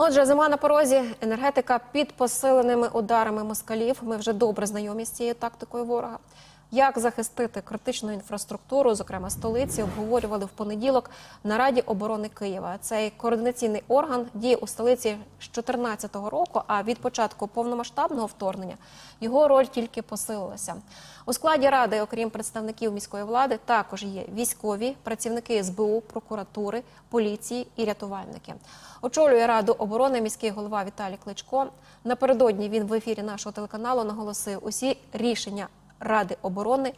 Отже, зима на порозі, енергетика під посиленими ударами москалів. Ми вже добре знайомі з цією тактикою ворога. Як захистити критичну інфраструктуру, зокрема столиці, обговорювали в понеділок на Раді оборони Києва. Цей координаційний орган діє у столиці з 2014 року. А від початку повномасштабного вторгнення його роль тільки посилилася. У складі ради, окрім представників міської влади, також є військові, працівники СБУ, прокуратури, поліції і рятувальники. Очолює раду оборони міський голова Віталій Кличко. Напередодні він в ефірі нашого телеканалу наголосив усі рішення Ради оборони.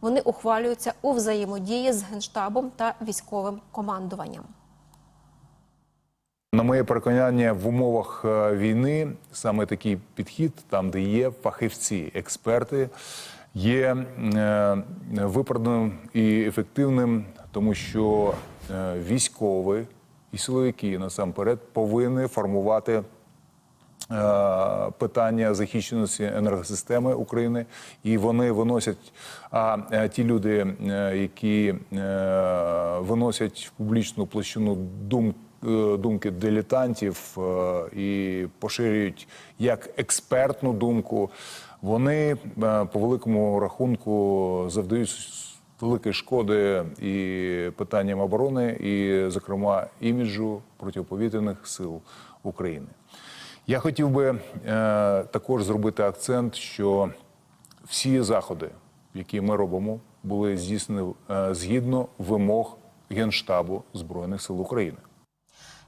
Вони ухвалюються у взаємодії з генштабом та військовим командуванням. На моє переконання, в умовах е, війни саме такий підхід, там де є фахівці, експерти, є е, виправданим і ефективним, тому що е, військові і силовики насамперед повинні формувати. Е, Питання захищеності енергосистеми України, і вони виносять. А е, ті люди, е, які виносять в публічну площину дум, думки дилетантів і поширюють як експертну думку, вони по великому рахунку завдають великої шкоди і питанням оборони, і, зокрема, іміджу протиповітряних сил України. Я хотів би е, також зробити акцент, що всі заходи, які ми робимо, були здійснені е, згідно вимог Генштабу Збройних сил України.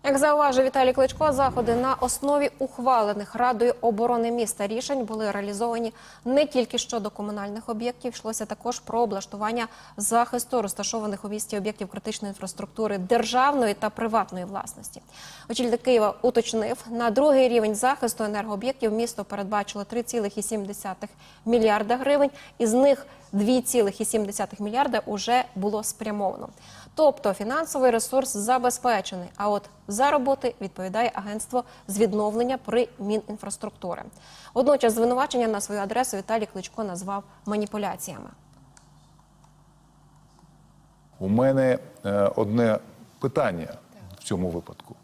Як зауважив Віталій Кличко, заходи на основі ухвалених Радою оборони міста рішень були реалізовані не тільки щодо комунальних об'єктів, йшлося також про облаштування захисту розташованих у місті об'єктів критичної інфраструктури державної та приватної власності. Очільник Києва уточнив, на другий рівень захисту енергооб'єктів місто передбачило 3,7 мільярда гривень, із них 2,7 мільярда уже було спрямовано. Тобто фінансовий ресурс забезпечений. А от за роботи відповідає агентство з відновлення при Мінінфраструктури. Водночас звинувачення на свою адресу Віталій Кличко назвав маніпуляціями. У мене е, одне питання в цьому випадку.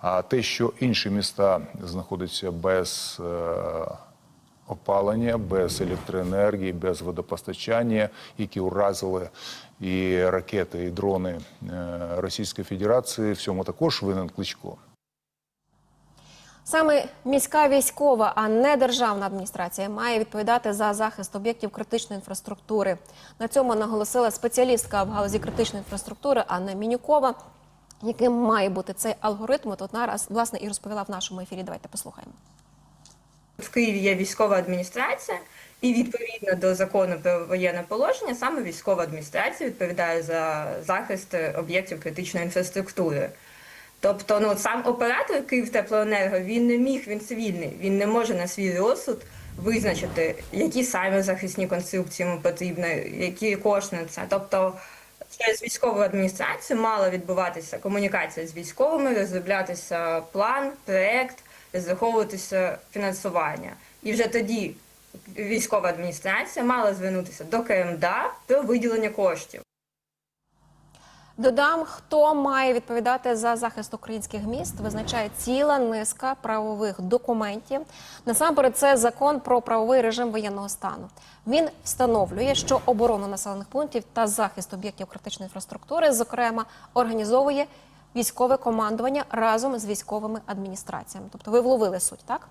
А те, що інші міста знаходяться без е, опалення, без електроенергії, без водопостачання, які уразили і ракети, і дрони е, Російської Федерації, в цьому також винен Кличко. Саме міська військова, а не державна адміністрація має відповідати за захист об'єктів критичної інфраструктури. На цьому наголосила спеціалістка в галузі критичної інфраструктури Анна Мінюкова. Яким має бути цей алгоритм? От нараз власне і розповіла в нашому ефірі. Давайте послухаємо. В Києві є військова адміністрація, і відповідно до закону про воєнне положення, саме військова адміністрація відповідає за захист об'єктів критичної інфраструктури. Тобто, ну сам оператор Київтеплоенерго він не міг, він цивільний, він не може на свій розсуд визначити, які саме захисні конструкції йому потрібні, які кошти на це. Тобто через військову адміністрацію мала відбуватися комунікація з військовими, розроблятися план, проект, розраховуватися фінансування. І вже тоді військова адміністрація мала звернутися до КМДА про виділення коштів. Додам, хто має відповідати за захист українських міст, визначає ціла низка правових документів. Насамперед, це закон про правовий режим воєнного стану. Він встановлює, що оборону населених пунктів та захист об'єктів критичної інфраструктури, зокрема, організовує військове командування разом з військовими адміністраціями. Тобто, ви вловили суть, так?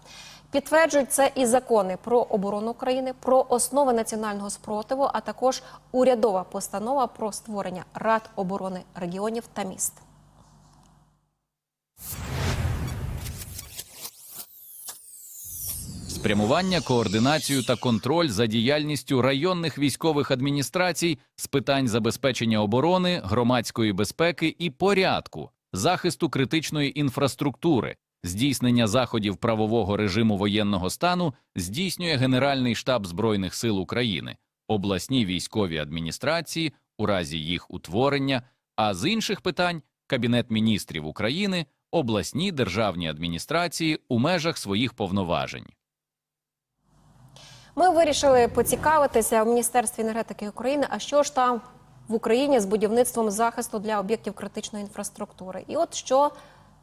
Підтверджують це і закони про оборону України, про основи національного спротиву, а також урядова постанова про створення рад оборони регіонів та міст. Спрямування, координацію та контроль за діяльністю районних військових адміністрацій з питань забезпечення оборони, громадської безпеки і порядку, захисту критичної інфраструктури, здійснення заходів правового режиму воєнного стану здійснює Генеральний штаб Збройних сил України, обласні військові адміністрації у разі їх утворення, а з інших питань Кабінет міністрів України, обласні державні адміністрації у межах своїх повноважень. Ми вирішили поцікавитися в Міністерстві енергетики України, а що ж там в Україні з будівництвом захисту для об'єктів критичної інфраструктури. І от що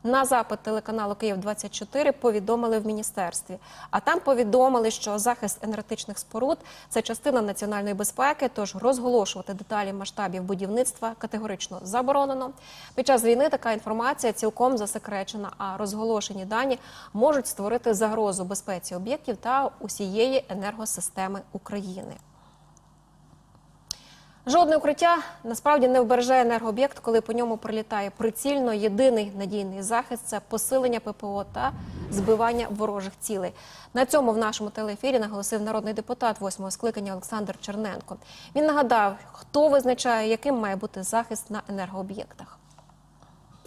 на запит телеканалу Київ 24 повідомили в міністерстві. А там повідомили, що захист енергетичних споруд це частина національної безпеки. Тож розголошувати деталі масштабів будівництва категорично заборонено. Під час війни така інформація цілком засекречена. А розголошені дані можуть створити загрозу безпеці об'єктів та усієї енергосистеми України. Жодне укриття насправді не вбереже енергооб'єкт, коли по ньому прилітає прицільно. Єдиний надійний захист це посилення ППО та збивання ворожих цілей. На цьому в нашому телеефірі наголосив народний депутат восьмого скликання Олександр Черненко. Він нагадав, хто визначає, яким має бути захист на енергооб'єктах.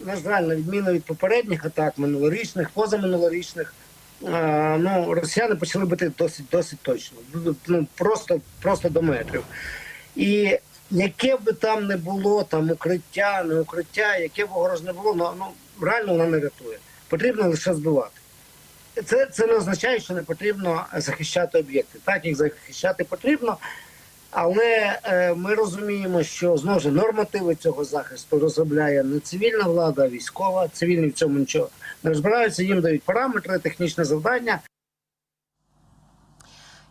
на жаль, на відміну від попередніх атак минулорічних, позаминулорічних, ну, росіяни почали бити досить досить точно. Ну, просто, просто до метрів. І яке б там не було там укриття, не укриття, яке б ворож не було, ну реально вона не рятує. Потрібно лише збивати. Це, це не означає, що не потрібно захищати об'єкти. Так, їх захищати потрібно, але е, ми розуміємо, що знову ж нормативи цього захисту розробляє не цивільна влада, а військова. Цивільні в цьому нічого не розбираються. Їм дають параметри, технічне завдання.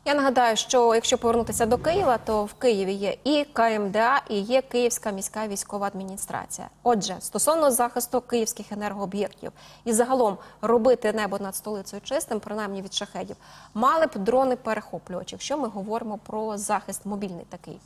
Я нагадаю, що якщо повернутися до Києва, то в Києві є і КМДА, і є Київська міська військова адміністрація. Отже, стосовно захисту київських енергооб'єктів і загалом робити небо над столицею чистим, принаймні від шахедів, мали б дрони перехоплювачі, якщо ми говоримо про захист мобільний такий.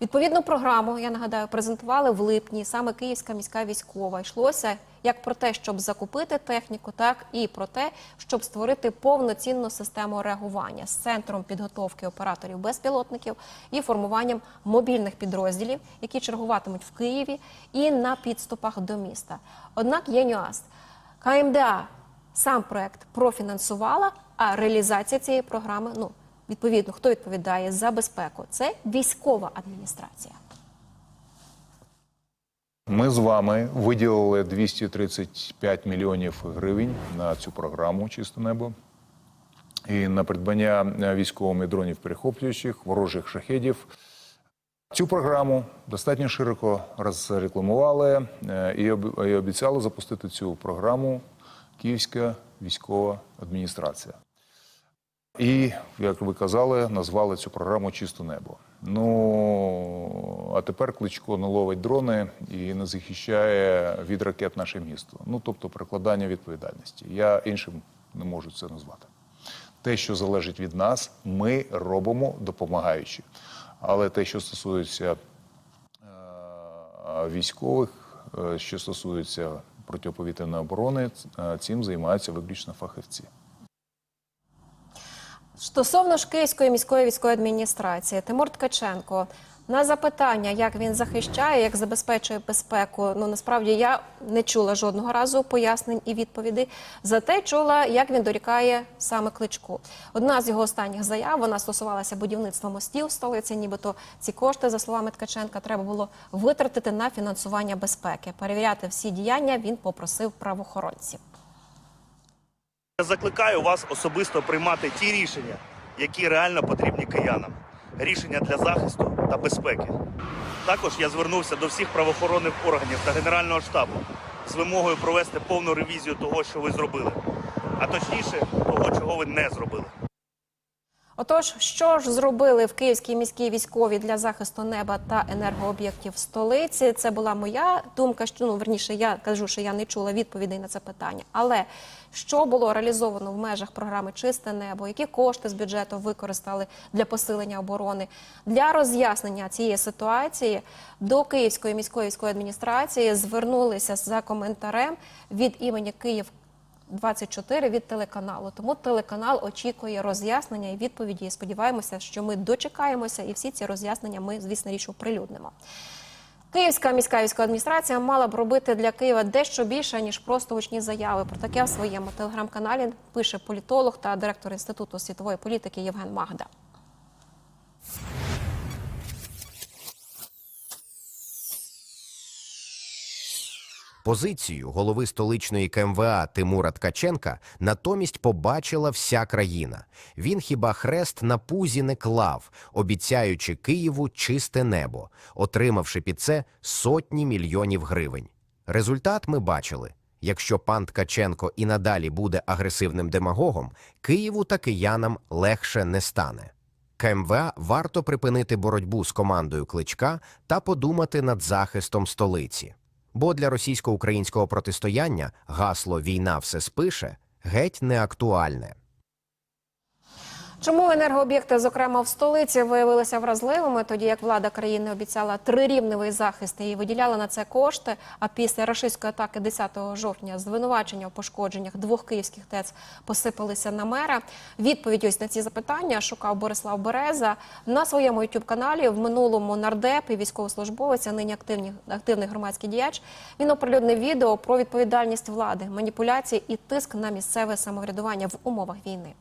Відповідну програму я нагадаю презентували в липні саме Київська міська військова. Йшлося як про те, щоб закупити техніку, так і про те, щоб створити повноцінну систему реагування з центром підготовки операторів безпілотників і формуванням мобільних підрозділів, які чергуватимуть в Києві і на підступах до міста. Однак є нюанс. КМДА сам проект профінансувала, а реалізація цієї програми, ну відповідно, хто відповідає за безпеку, це військова адміністрація. Ми з вами виділили 235 мільйонів гривень на цю програму Чисте небо і на придбання військовими дронів перехоплюючих ворожих шахедів. Цю програму достатньо широко розрекламували е, і обіцяли запустити цю програму Київська військова адміністрація. І, як ви казали, назвали цю програму Чисте небо. Ну а тепер Кличко не ловить дрони і не захищає від ракет наше місто. Ну тобто перекладання відповідальності. Я іншим не можу це назвати. Те, що залежить від нас, ми робимо допомагаючи. Але те, що стосується е, військових, е, що стосується протиповітряної оборони, е, цим займаються виключно фахівці. Стосовно ж Київської міської військової адміністрації, Тимур Ткаченко на запитання, як він захищає, як забезпечує безпеку. Ну насправді я не чула жодного разу пояснень і відповідей. Зате чула, як він дорікає саме кличку. Одна з його останніх заяв вона стосувалася будівництва мостів в столиці. Нібито ці кошти, за словами Ткаченка, треба було витратити на фінансування безпеки. Перевіряти всі діяння він попросив правоохоронців. Я закликаю вас особисто приймати ті рішення, які реально потрібні киянам. Рішення для захисту та безпеки. Також я звернувся до всіх правоохоронних органів та Генерального штабу з вимогою провести повну ревізію того, що ви зробили, а точніше того, чого ви не зробили. Отож, що ж зробили в Київській міській військовій для захисту неба та енергооб'єктів столиці? Це була моя думка. Що ну верніше, я кажу, що я не чула відповідей на це питання. Але що було реалізовано в межах програми Чисте небо? Які кошти з бюджету використали для посилення оборони для роз'яснення цієї ситуації до Київської міської військової адміністрації звернулися за коментарем від імені Київ 24 від телеканалу. Тому телеканал очікує роз'яснення і відповіді. І сподіваємося, що ми дочекаємося, і всі ці роз'яснення ми, звісно, річ оприлюднимо. Київська міська військова адміністрація мала б робити для Києва дещо більше ніж просто гучні заяви. Про таке в своєму телеграм-каналі пише політолог та директор інституту світової політики Євген Магда. Позицію голови столичної КМВА Тимура Ткаченка натомість побачила вся країна. Він хіба хрест на пузі не клав, обіцяючи Києву чисте небо, отримавши під це сотні мільйонів гривень. Результат ми бачили. Якщо пан Ткаченко і надалі буде агресивним демагогом, Києву та киянам легше не стане. КМВА варто припинити боротьбу з командою Кличка та подумати над захистом столиці. Бо для російсько-українського протистояння гасло Війна все спише геть не актуальне. Чому енергооб'єкти, зокрема в столиці, виявилися вразливими, тоді як влада країни обіцяла трирівневий захист і виділяла на це кошти. А після рашистської атаки 10 жовтня звинувачення у пошкодженнях двох київських ТЕЦ посипалися на мера. Відповідь ось на ці запитання шукав Борислав Береза на своєму youtube каналі. В минулому нардеп і військовослужбовець, а нині активні, активний громадський діяч. Він оприлюднив відео про відповідальність влади, маніпуляції і тиск на місцеве самоврядування в умовах війни.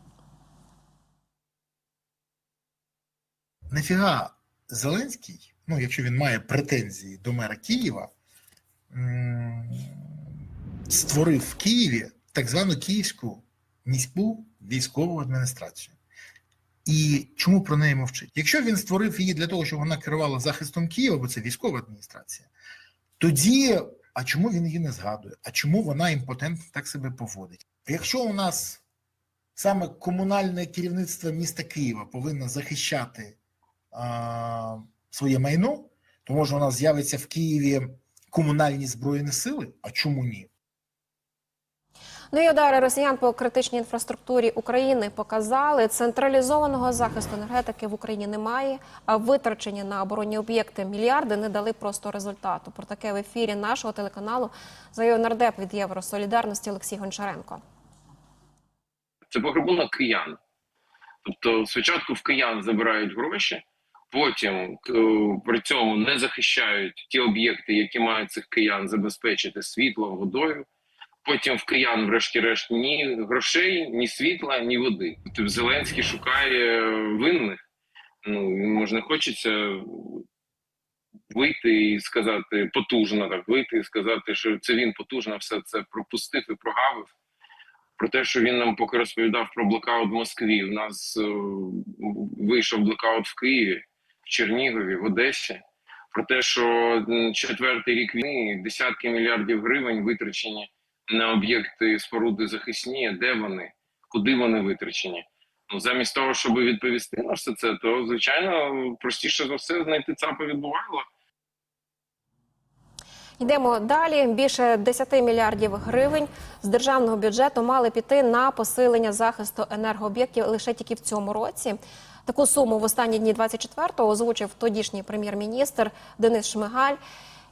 Нафіга Зеленський, ну якщо він має претензії до мера Києва, створив в Києві так звану Київську міську військову адміністрацію. І чому про неї мовчить? Якщо він створив її для того, щоб вона керувала захистом Києва, бо це військова адміністрація, тоді а чому він її не згадує? А чому вона імпотентно так себе поводить? Якщо у нас саме комунальне керівництво міста Києва повинно захищати а, своє майно, то може у нас з'явиться в Києві комунальні збройні сили? А чому ні? Ну і удари росіян по критичній інфраструктурі України показали, централізованого захисту енергетики в Україні немає, а витрачені на оборонні об'єкти мільярди не дали просто результату. Про таке в ефірі нашого телеканалу заявив нардеп від Євросолідарності Олексій Гончаренко. це пограбунок киян. Тобто, спочатку в киян забирають гроші, потім е, при цьому не захищають ті об'єкти, які мають цих киян забезпечити світлом, водою. Потім в киян, врешті-решт, ні грошей, ні світла, ні води. Тобто Зеленський шукає винних. Ну не хочеться вийти і сказати потужно, так вийти і сказати, що це він потужно все це пропустив і прогавив про те, що він нам поки розповідав про блокаут в Москві. У нас е, вийшов блокаут в Києві, Чернігові, в Одесі. Про те, що четвертий рік війни десятки мільярдів гривень витрачені на об'єкти споруди захисні. Де вони? Куди вони витрачені? Ну замість того, щоб відповісти на все це, то звичайно простіше за все знайти ЦАПа відбувало. Йдемо далі. Більше 10 мільярдів гривень з державного бюджету мали піти на посилення захисту енергооб'єктів лише тільки в цьому році. Таку суму в останні дні 24-го озвучив тодішній прем'єр-міністр Денис Шмигаль.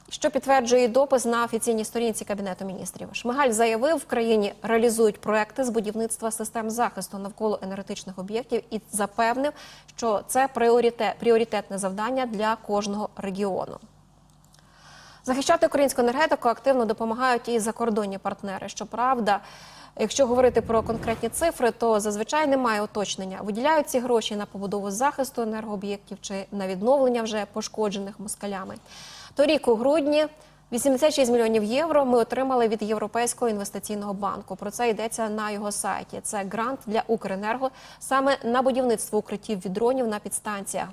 Що підтверджує допис на офіційній сторінці кабінету міністрів. Шмигаль заявив, в країні реалізують проекти з будівництва систем захисту навколо енергетичних об'єктів і запевнив, що це пріоритет, пріоритетне завдання для кожного регіону. Захищати українську енергетику активно допомагають і закордонні партнери. Щоправда, якщо говорити про конкретні цифри, то зазвичай немає уточнення. Виділяють ці гроші на побудову захисту енергооб'єктів чи на відновлення вже пошкоджених москалями. Торік у грудні 86 мільйонів євро ми отримали від Європейського інвестиційного банку. Про це йдеться на його сайті. Це грант для Укренерго саме на будівництво укриттів від дронів на підстанціях.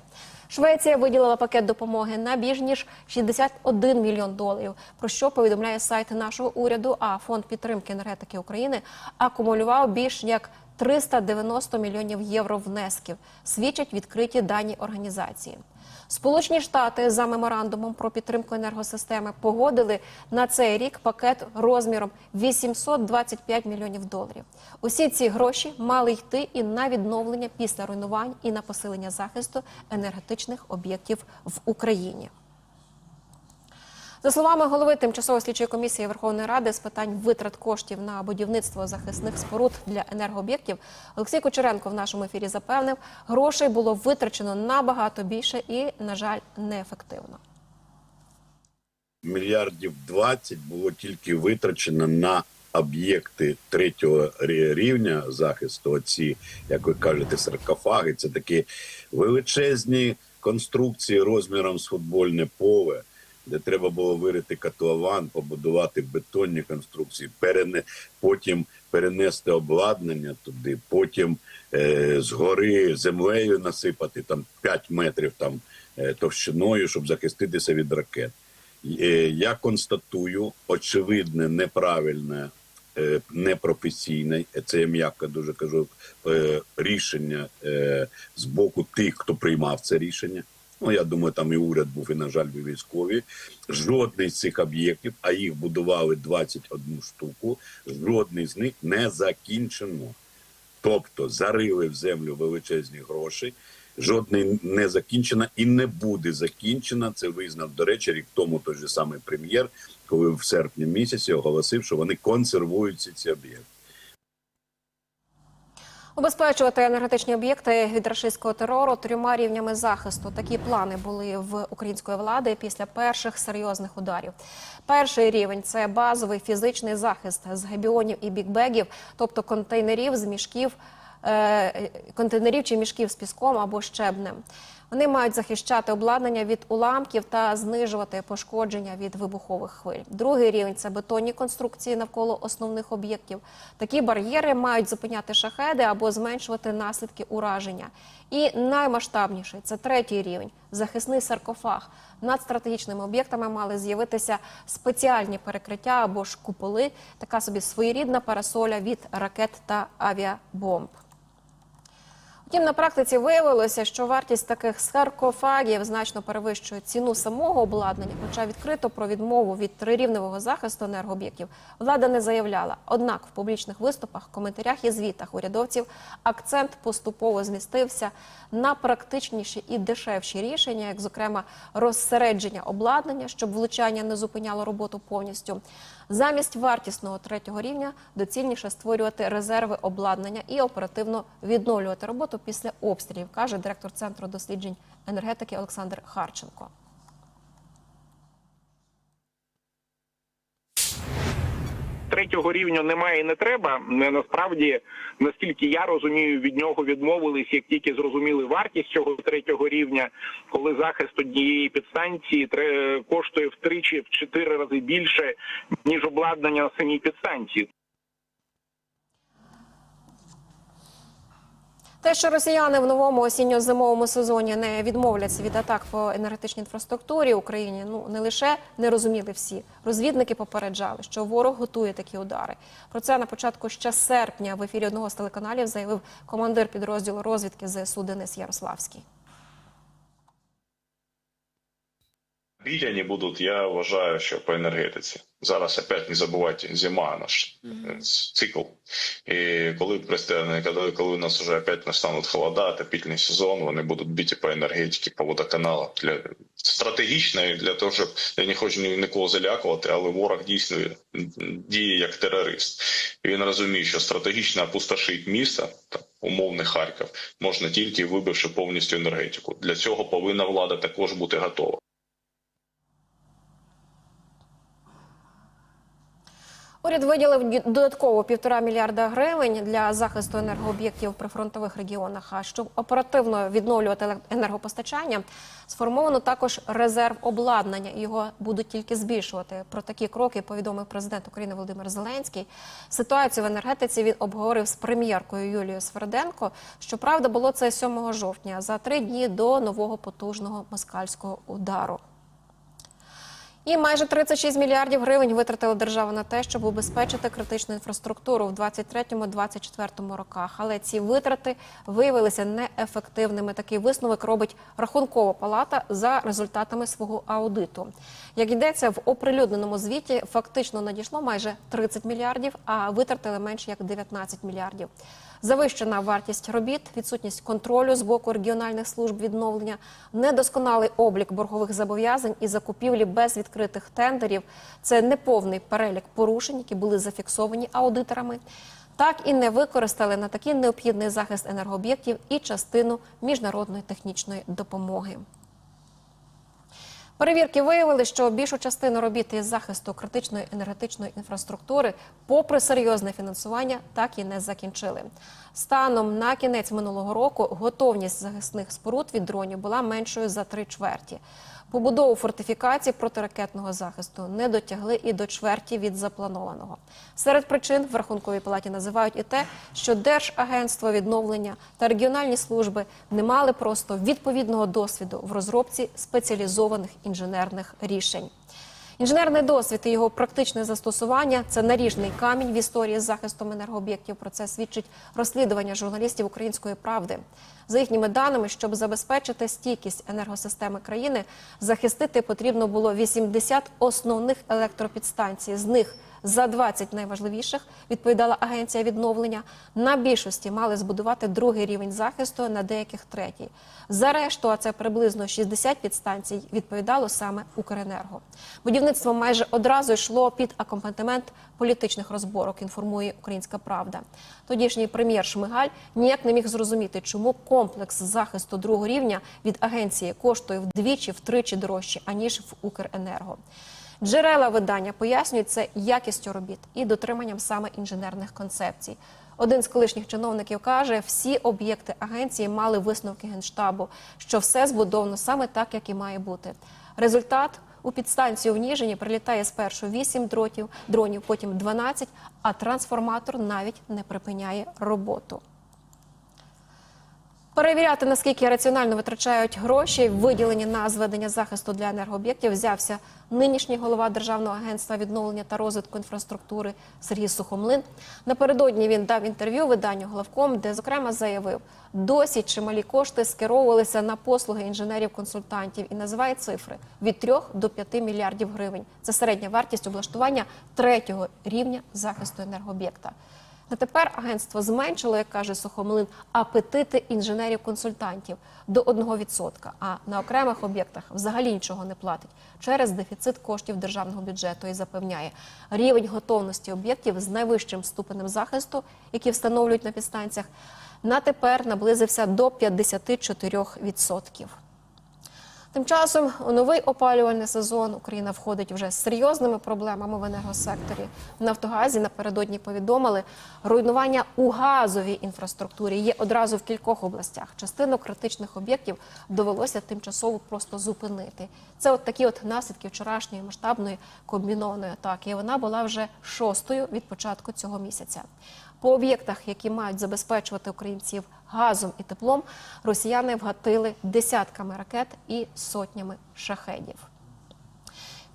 Швеція виділила пакет допомоги на більш ніж 61 мільйон доларів. Про що повідомляє сайт нашого уряду? А фонд підтримки енергетики України акумулював більш як 390 мільйонів євро внесків. Свідчать відкриті дані організації. Сполучені Штати за меморандумом про підтримку енергосистеми погодили на цей рік пакет розміром 825 мільйонів доларів. Усі ці гроші мали йти і на відновлення після руйнувань, і на посилення захисту енергетичних об'єктів в Україні. За словами голови тимчасової слідчої комісії Верховної Ради з питань витрат коштів на будівництво захисних споруд для енергооб'єктів, Олексій Кучеренко в нашому ефірі запевнив, грошей було витрачено набагато більше і, на жаль, неефективно. мільярдів 20 було тільки витрачено на об'єкти третього рівня захисту. Оці, як ви кажете, саркофаги. Це такі величезні конструкції розміром з футбольне поле. Де треба було вирити котлован, побудувати бетонні конструкції, перене, потім перенести обладнання туди, потім е, згори землею насипати там 5 метрів там е, товщиною, щоб захиститися від ракет. Е, Я констатую очевидне, неправильне, е, непрофесійне, е, це я м'яко дуже кажу, е, рішення з боку тих, хто приймав це рішення. Ну, я думаю, там і уряд був, і, на жаль, і військові. Жодний з цих об'єктів, а їх будували 21 штуку, жодний з них не закінчено. Тобто зарили в землю величезні гроші. Жодний не закінчена і не буде закінчена. Це визнав, до речі, рік тому той же самий прем'єр, коли в серпні місяці оголосив, що вони консервують ці, ці об'єкти. Убезпечувати енергетичні об'єкти від рашистського терору трьома рівнями захисту. Такі плани були в української влади після перших серйозних ударів. Перший рівень це базовий фізичний захист з габіонів і бікбегів, тобто контейнерів з мішків, е, контейнерів чи мішків з піском або щебнем. Вони мають захищати обладнання від уламків та знижувати пошкодження від вибухових хвиль. Другий рівень це бетонні конструкції навколо основних об'єктів. Такі бар'єри мають зупиняти шахеди або зменшувати наслідки ураження. І наймасштабніший це третій рівень захисний саркофаг. Над стратегічними об'єктами мали з'явитися спеціальні перекриття або ж куполи, така собі своєрідна парасоля від ракет та авіабомб. Втім, на практиці виявилося, що вартість таких саркофагів значно перевищує ціну самого обладнання, хоча відкрито про відмову від трирівневого захисту енергооб'єктів влада не заявляла. Однак в публічних виступах, коментарях і звітах урядовців акцент поступово змістився на практичніші і дешевші рішення, як, зокрема, розсередження обладнання, щоб влучання не зупиняло роботу повністю. Замість вартісного третього рівня доцільніше створювати резерви обладнання і оперативно відновлювати роботу після обстрілів, каже директор центру досліджень енергетики Олександр Харченко. Третього рівня немає і не треба. Насправді, наскільки я розумію, від нього відмовились, як тільки зрозуміли вартість цього третього рівня, коли захист однієї підстанції коштує втричі в чотири рази більше ніж обладнання на самій підстанції. Те, що росіяни в новому осінньо-зимовому сезоні не відмовляться від атак по енергетичній інфраструктурі Україні, ну не лише не розуміли всі. Розвідники попереджали, що ворог готує такі удари. Про це на початку ще серпня в ефірі одного з телеканалів заявив командир підрозділу розвідки ЗСУ Денис Ярославський. Бить они будут, я вважаю, що по енергетиці. Зараз опять не забувайте, зима наш е, цикл. І коли коли, коли у нас вже опять настануть холода, отопительний сезон, вони будуть біти по енергетиці, по водоканалам. Для стратегічно для того, щоб я не хочу нікого залякувати, але ворог дійсно діє як терорист. І він розуміє, що стратегічно опустошить місто, там, умовний Харків, можна тільки вибивши повністю енергетику. Для цього повинна влада також бути готова. Уряд виділив додатково півтора мільярда гривень для захисту енергооб'єктів в прифронтових регіонах. А щоб оперативно відновлювати енергопостачання, сформовано також резерв обладнання. Його будуть тільки збільшувати. Про такі кроки повідомив президент України Володимир Зеленський. Ситуацію в енергетиці він обговорив з прем'єркою Юлією Сверденко. Щоправда, було це 7 жовтня, за три дні до нового потужного москальського удару. І майже 36 мільярдів гривень витратила держава на те, щоб убезпечити критичну інфраструктуру в 23-24 роках. Але ці витрати виявилися неефективними. Такий висновок робить рахункова палата за результатами свого аудиту. Як йдеться в оприлюдненому звіті, фактично надійшло майже 30 мільярдів, а витратили менше як 19 мільярдів. Завищена вартість робіт, відсутність контролю з боку регіональних служб відновлення, недосконалий облік боргових зобов'язань і закупівлі без відкритих тендерів це неповний перелік порушень, які були зафіксовані аудиторами. Так і не використали на такий необхідний захист енергооб'єктів і частину міжнародної технічної допомоги. Перевірки виявили, що більшу частину робіт із захисту критичної енергетичної інфраструктури, попри серйозне фінансування, так і не закінчили. Станом на кінець минулого року готовність захисних споруд від дронів була меншою за три чверті. Побудову фортифікацій протиракетного захисту не дотягли і до чверті від запланованого. Серед причин в рахунковій палаті називають і те, що Держагентство відновлення та регіональні служби не мали просто відповідного досвіду в розробці спеціалізованих інженерних рішень. Інженерний досвід і його практичне застосування це наріжний камінь в історії з захистом енергооб'єктів. Про це свідчить розслідування журналістів української правди. За їхніми даними, щоб забезпечити стійкість енергосистеми країни, захистити потрібно було 80 основних електропідстанцій. З них за 20 найважливіших відповідала агенція відновлення. На більшості мали збудувати другий рівень захисту, на деяких третій. За решту, а це приблизно 60 підстанцій, відповідало саме Укренерго. Будівництво майже одразу йшло під акомпанемент політичних розборок. Інформує Українська Правда. Тодішній прем'єр Шмигаль ніяк не міг зрозуміти, чому комплекс захисту другого рівня від агенції коштує вдвічі, втричі дорожче аніж в Укренерго. Джерела видання пояснюють це якістю робіт і дотриманням саме інженерних концепцій. Один з колишніх чиновників каже, всі об'єкти агенції мали висновки генштабу, що все збудовано саме так, як і має бути. Результат у підстанцію в Ніжині прилітає спершу 8 дротів, дронів, потім 12, а трансформатор навіть не припиняє роботу. Перевіряти, наскільки раціонально витрачають гроші, виділені на зведення захисту для енергооб'єктів, взявся нинішній голова Державного агентства відновлення та розвитку інфраструктури Сергій Сухомлин. Напередодні він дав інтерв'ю виданню Главком, де зокрема заявив, досі чималі кошти скеровувалися на послуги інженерів-консультантів і називає цифри від 3 до 5 мільярдів гривень. Це середня вартість облаштування третього рівня захисту енергооб'єкта. На тепер агентство зменшило, як каже Сухомлин, апетити інженерів-консультантів до 1%, а на окремих об'єктах взагалі нічого не платить через дефіцит коштів державного бюджету і запевняє, рівень готовності об'єктів з найвищим ступенем захисту, які встановлюють на підстанціях, на тепер наблизився до 54%. Тим часом у новий опалювальний сезон Україна входить вже з серйозними проблемами в енергосекторі. В Нафтогазі напередодні повідомили, руйнування у газовій інфраструктурі є одразу в кількох областях. Частину критичних об'єктів довелося тимчасово просто зупинити. Це от такі от наслідки вчорашньої масштабної комбінованої атаки. І вона була вже шостою від початку цього місяця. По об'єктах, які мають забезпечувати українців газом і теплом, росіяни вгатили десятками ракет і сотнями шахедів.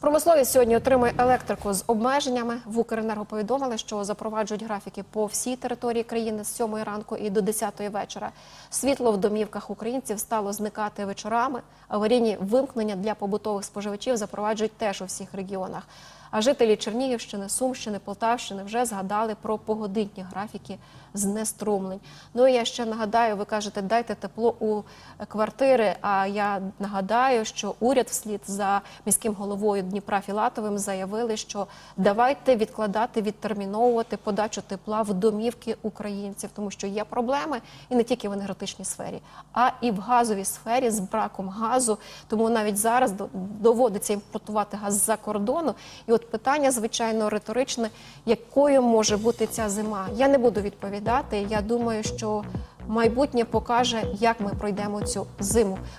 Промисловість сьогодні отримує електрику з обмеженнями. В Укренерго повідомили, що запроваджують графіки по всій території країни з 7 ранку і до 10 вечора. Світло в домівках українців стало зникати вечорами. Аварійні вимкнення для побутових споживачів запроваджують теж у всіх регіонах. А жителі Чернігівщини, Сумщини, Полтавщини вже згадали про погодинні графіки знеструмлень. Ну і я ще нагадаю, ви кажете, дайте тепло у квартири. А я нагадаю, що уряд вслід за міським головою Дніпра Філатовим заявили, що давайте відкладати, відтерміновувати подачу тепла в домівки українців, тому що є проблеми і не тільки в енергетичній сфері, а і в газовій сфері з браком газу. Тому навіть зараз доводиться імпортувати газ з-за кордону. І от питання, звичайно, риторичне, якою може бути ця зима. Я не буду відповідати. Я думаю, що майбутнє покаже, як ми пройдемо цю зиму.